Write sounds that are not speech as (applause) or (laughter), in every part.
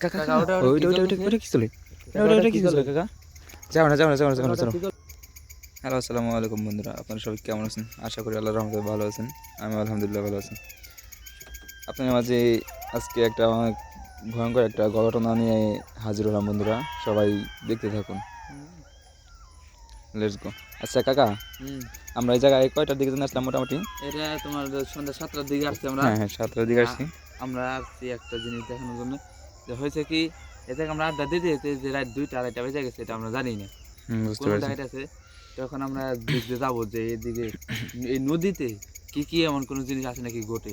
কাকা কাকা, ওটা- ওটা ওইটা ওইটা ওইটা ওইটা কি চলে? ওইটা ওইটা কি কি চলে চলে? কাকা? যাও না যাও না যাও না যাও না চলো হ্যালো আসসালামু আলাইকুম বন্ধুরা। আপনারা সবাই কেমন আছেন? আশা করি আল্লাহ রহমতে ভালো আছেন। আমি আলহামদুলিল্লাহ ভালো আছি। আপনার মাঝে আজকে একটা ভয়ঙ্কর একটা ঘটনা নিয়ে হাজির হলাম বন্ধুরা। সবাই দেখতে থাকুন। লেটস গো আচ্ছা কাকা। আমরা এই জায়গায় কয়টার দিকে আসলাম মোটামুটি? এটা তোমার সন্ধ্যা সাতটার দিকে আসছি আমরা। হ্যাঁ হ্যাঁ সাতটার দিকে আসছি। আমরা আসছি একটা জিনিস দেখানোর জন্য। যে হয়েছে কি এতে আমরা আড্ডা দিতে দিতে যে রাত দুইটা আড়াইটা বেজে গেছে এটা আমরা জানি না। কোন আছে? তখন আমরা দেখতে যাব যে এদিকে এই নদীতে কি কি এমন কোনো জিনিস আছে নাকি ঘটে?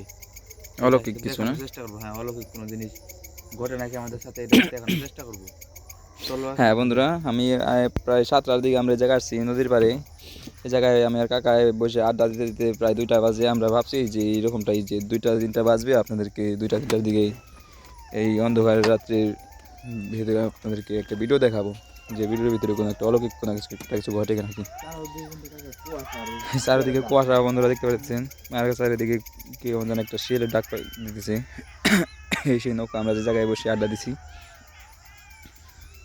অলৌকিক কিছু না? চেষ্টা করব হ্যাঁ অলৌকিক কোনো জিনিস ঘটে নাকি আমাদের সাথে এটা দেখানোর চেষ্টা করব। চলো হ্যাঁ বন্ধুরা আমি প্রায় সাতটার দিকে আমরা এই জায়গায় আসছি নদীর পাড়ে। এই জায়গায় আমি আর কাকায় বসে আড্ডা দিতে দিতে প্রায় দুইটা বাজে। আমরা ভাবছি যে এইরকমটাই যে দুইটা তিনটা বাজবে আপনাদেরকে দুইটা তিনটার দিকে এই অন্ধকার রাত্রির ভিতরে আপনাদেরকে একটা ভিডিও দেখাবো। যে ভিডিওর ভিতরে কোনো একটা অলৌকিক কোনো কিছু একটা কিছু ঘটে নাকি চারিদিকে কুয়াশা, বন্ধুরা দেখতে পাচ্ছেন। আর চারিদিকে কি এমন যেন একটা শিয়ালের ডাক দিতেছে। এই সেই নৌকা আমরা যে জায়গায় বসে আড্ডা দিছি।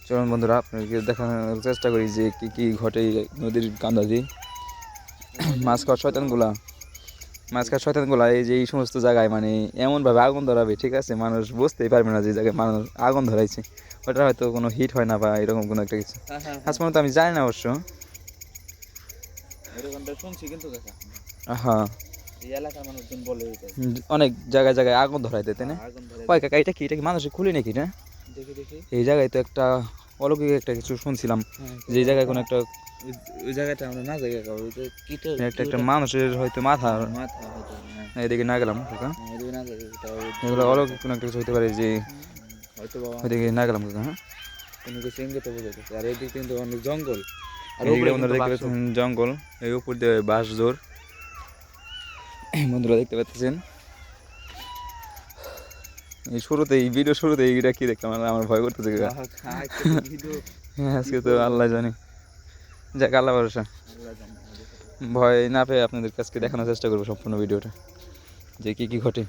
চলুন বন্ধুরা, আপনাদেরকে দেখানোর চেষ্টা করি যে কি কি ঘটে নদীর কান্দা দিয়ে মাছ খাওয়ার শয়তানগুলা খাওয়ার শয়তানগুলা এই যে এই সমস্ত জায়গায় মানে এমনভাবে আগুন ধরাবে ঠিক আছে? মানুষ বুঝতেই পারবে না যে জায়গায় মানুষ আগুন ধরাইছে। ওটা হয়তো কোনো হিট হয় না বা এরকম কোনো একটা কিছু। হ্যাঁ হ্যাঁ আজ পর্যন্ত আমি জানি না অবশ্য। শুনছি কিন্তু হ্যাঁ অনেক জায়গায় জায়গায় আগুন ধরাইতে তাই না? কাকা এটা কি এটা কি মানুষের খুলি নাকি না? এই জায়গায় তো একটা অলৌকিক একটা কিছু শুনছিলাম যে জায়গায় কোনো একটা ওই- জায়গাটা আমরা না জায়গা খাব একটা একটা মানুষের হয়তো মাথা। মাথা হয়তো হ্যাঁ। এদিকে না গেলাম কাকা। হ্যাঁ, এগুলো অলৌকিক কোনো একটা কিছু হতে পারে যে হয়তো বাবা ওইদিকে না গেলাম কাকা হ্যাঁ। কোনো কিছু ইঙ্গিতে বোঝাচ্ছে আর এদিকে কিন্তু অনেক জঙ্গল। আর বন্ধুরা দেখতে। পাচ্ছেন জঙ্গল এই উপর দিয়ে বাঁশ জোর বন্ধুরা দেখতে পাচ্ছেন এই শুরুতে এই ভিডিও শুরুতে এইটা কি দেখলাম? আর আমার ভয় করতেছে ভিডিও (laughs) হ্যাঁ, আজকে তো আল্লাহ জানি। যাক আল্লাহ ভরসা। ভয় না পেয়ে আপনাদের কাছকে দেখানোর চেষ্টা করব সম্পূর্ণ ভিডিওটা। যে কি কি ঘটে?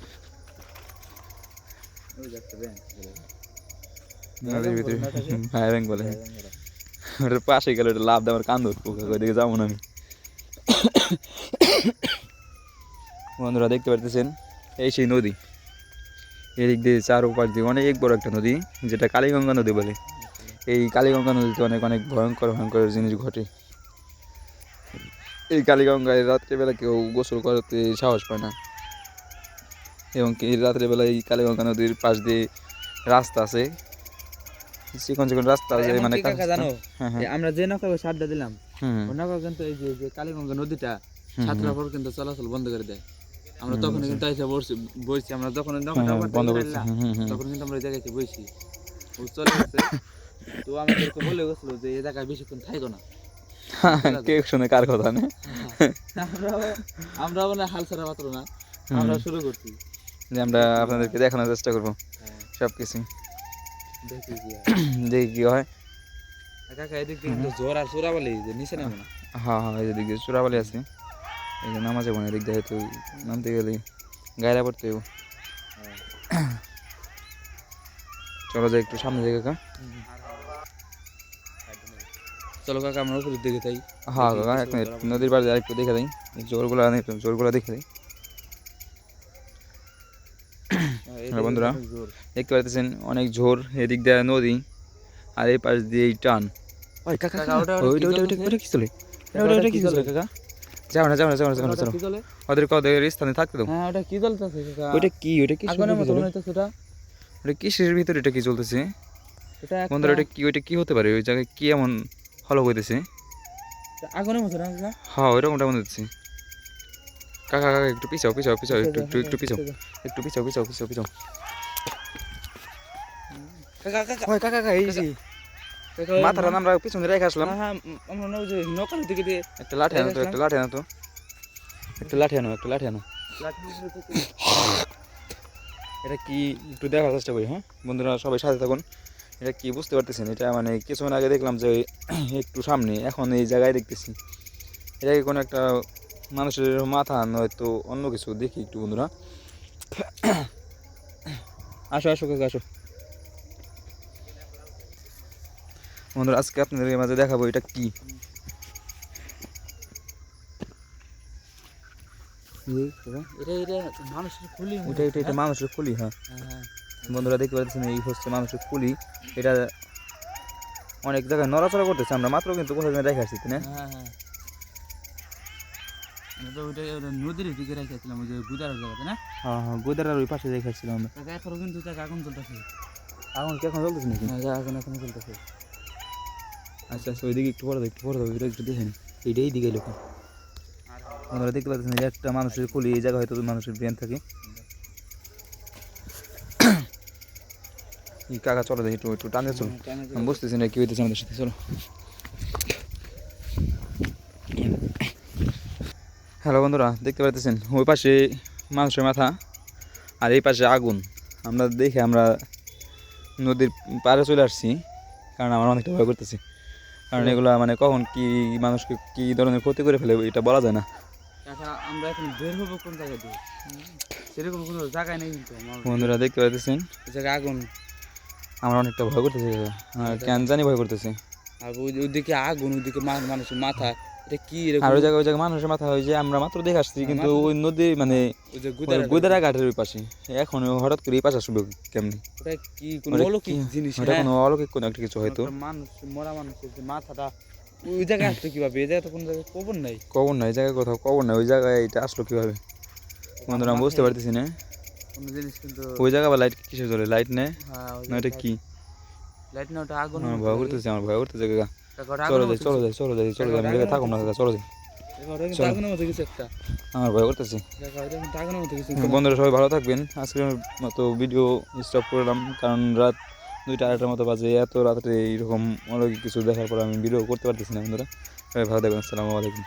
হ্যাঁ ব্যাংক বলে। ওটার পাশে গেলে ওটা লাভ দেওয়ার কান ধরবো ওইদিকে যাব না আমি। বন্ধুরা দেখতে পারতেছেন? এই সেই নদী। এদিক দিয়ে চার পাশ দিয়ে অনেক বড় একটা নদী যেটা কালীগঙ্গা নদী বলে। এই কালীগঙ্গা নদীতে অনেক অনেক ভয়ঙ্কর ভয়ঙ্কর জিনিস ঘটে। এই কালীগঙ্গায় রাত্রেবেলা কেউ গোসল করতে সাহস পায় না। এবং কি রাত্রেবেলা এই কালীগঙ্গা নদীর পাশ দিয়ে রাস্তা আছে। চিকন চিকন রাস্তা আছে মানে জানো হ্যাঁ হ্যাঁ। আমরা যে নৌকা সারটা দিলাম নৌকা কিন্তু এই যে কালীগঙ্গা নদীটা সাতটার পর কিন্তু চলাচল বন্ধ করে দেয়। আমরা তখন কিন্তু এসে বসছি বসছি আমরা যখন হ্যাঁ, হ্যাঁ, বন্ধ করে করছে। তখন কিন্তু আমরা জায়গায় বসছি ও চলে গেছে। তো আমাদেরকে বলে গেছিল যে এই জায়গায় বেশিক্ষণ না। কে শুনে কার কথা না? আমরা আমরা মানে হাল ছাড়া মাত্র না। আমরা শুরু করছি। যে আমরা আপনাদেরকে দেখানোর চেষ্টা করব। হ্যাঁ, সব কিছু দেখি কি হয়। হয়। কাকা এদিক কিন্তু জোর আর চোরা বলে যে নিচে নামো না? হ্যাঁ হ্যাঁ এই দিকে চূড়াবালি আছে। এই যে নামা যাব না এদিক দিয়ে নামতে গেলে গায়রা পড়তে হইব। চলো যাই একটু সামনে দিকে কাকা। চলো কাকা আমরা উপরের দিকে তাই হ্যাঁ কাকা এক মিনিট নদীর পাড়ে আরেকটু দেখে দিই। জোরগুলো আনি একটু জোরগুলো দেখে দিই। হ্যাঁ, বন্ধুরা। দেখতে পাচ্ছেন অনেক ঝোর এদিক দিয়ে নদী আর এই পাশ দিয়ে এই টান। ওই কাকা ওইটা ওইটা ওইটা কি চলে? ওইটা ওইটা কি চলে? কাকা? যাও না যাও না যাও না যাও না চলো। ওদের ওদের স্থানে থাকতে দাও। হ্যাঁ ওটা কি জ্বলতেছে ওইটা কি ওইটা কি আগুনের মতো মনে হইতেছে ওটা। ওটা কিসের ভিতরে এটা কি চলতেছে বন্ধুরা এটা কি ওইটা কি হতে পারে? ওই জায়গায় কি এমন ফলো করতেছে এটা আগুনের মতো না? হ্যাঁ ওইরকমটা মনে হচ্ছে। কাকা কাকা একটু পিছাও পিছাও পিছাও একটু একটু একটু পিছাও। একটু পিছাও পিছাও পিছাও পিছাও। কাকা কাকা। কাকা এই মাথাটা আমরা পিছনে রেখে আসলাম। হ্যাঁ, হ্যাঁ, আমরা যে নৌকার দিকে দিয়ে একটা লাঠি আনো তো একটা লাঠি আনো তো। একটা লাঠি আনো একটা লাঠি আনো। এটা কি একটু দেখার চেষ্টা করি হ্যাঁ? বন্ধুরা সবাই সাথে থাকুন। এটা কি বুঝতে পারতেছেন? এটা মানে কিছুক্ষণ আগে দেখলাম যে (clears throat) একটু সামনে এখন এই জায়গায় দেখতেছি। এটা কি কোনো একটা মানুষের মাথা নয়তো অন্য কিছু? দেখি একটু বন্ধুরা। (clears throat) আসো আসো কাকা আসো। বন্ধুরা আজকে আপনাদের মাঝে দেখাবো এটা কি। এটা এটা মানুষের খুলি এটা হ্যাঁ। বন্ধুরা দেখতে পাচ্ছেন এই হচ্ছে মানুষের কুলি এটা অনেক জায়গায় নড়াচড়া করতেছে আমরা মাত্র কিন্তু কোথাও যেন রেখে আসছি না হ্যাঁ হ্যাঁ নদীর দিকে রেখেছিলাম ওই যে গুদারের জায়গাতে না? হ্যাঁ হ্যাঁ গোদারার ওই পাশে আমরা। এখনও কিন্তু তাকে আগুন চলতেছে এখন কি এখন চলতেছে নাকি? আগুন এখনও চলতেছে আচ্ছা আচ্ছা ওইদিকে একটু পরে একটু পরে ওইটা একটু দেখেন এইটাই দিকে লোক আপনারা দেখতে পাচ্ছেন যে একটা মানুষের কুলি এই জায়গায় হয়তো মানুষের ব্রেন থাকে। এই কাকা চলো দেখি একটু একটু টানে চলো আমি বুঝতেছি না কি হইতেছে আমাদের সাথে চলো। হ্যালো বন্ধুরা দেখতে পাচ্ছেন ওই পাশে মানুষের মাথা আর এই পাশে আগুন। আমরা দেখে আমরা নদীর পাড়ে চলে আসছি কারণ আমার অনেকটা ভয় করতেছে। কারণ এগুলো মানে কখন কি মানুষকে কি ধরনের ক্ষতি করে ফেলে এটা বলা যায় না। আমরা এখন বের হব কোন জায়গা দিয়ে? সেরকম কোনো জায়গায় নেই কিন্তু বন্ধুরা দেখতে পাইতেছেন? জায়গায় আগুন। আমরা অনেকটা ভয় করতেছে আর কেন জানি ভয় করতেছে। আর ওইদিকে আগুন ওইদিকে মানুষের মাথা। কি আর ওই জায়গায় ওই জায়গায় মানুষের মাথা হয় আমরা মাত্র দেখে আসছি কিন্তু ওই নদী মানে ওই যে গুদার গোদারা ঘাটের ওই পাশে। এখন হঠাৎ করে এই পাশে আসবে কেমনি? ওটা কি কোনো অলৌকিক জিনিস? ওটা হ্যাঁ? কোনো অলৌকিক কোনো একটা কিছু হয়তো মানুষ মরা মানুষের যে মাথাটা ওই জায়গায় আসলো কীভাবে? এই জায়গায় তো কোনো জায়গায় কবর নাই। কবর নাই জায়গায় কোথাও কবর নাই ওই জায়গায় এটা আসলো কীভাবে? বন্ধুরা আমি বুঝতে পারতেছি না। কোনো জিনিস কিন্তু ওই জায়গায় বা লাইট কিসের জ্বলে লাইট নেই হ্যাঁ না এটা কি? লাইট না ওটা আগুন ভয় করতেছে আমার ভয় করতেছে ওটা চলো যাই চলো যাই চলো যাই চলো যাই আমি থাকুন না কাকা চলো যাই আমার ভয় করতেছে। বন্ধুরা সবাই ভালো থাকবেন। আজকের মতো ভিডিও স্টপ করলাম কারণ রাত দুইটা আড়াইটার মতো বাজে। এত রাত্রে এইরকম অনেক কিছু দেখার পর আমি ভিডিও করতে পারতেছি না বন্ধুরা। সবাই ভালো থাকবেন আসসালামু আলাইকুম।